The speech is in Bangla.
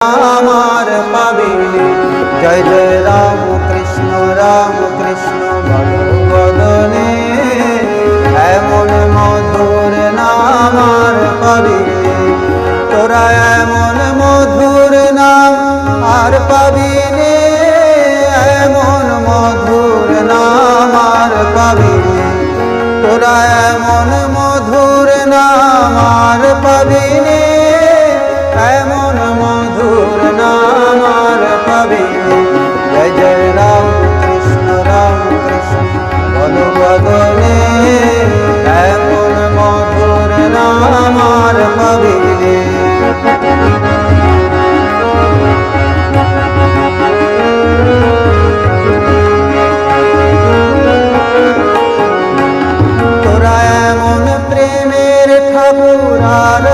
আমার পাবি। জয় জয়, রাম কৃষ্ণ রাম কৃষ্ণ ভগবদনে এমন মধুর নাম আর পাবি। তোরা এমন মধুর নাম আর পাবি এমন মধুর নাম আর পাবি তোরা এমন মধুর গগনে এখন মধুর নাম আর হবিলে তোরা এমন প্রেমের ঠাকুর আর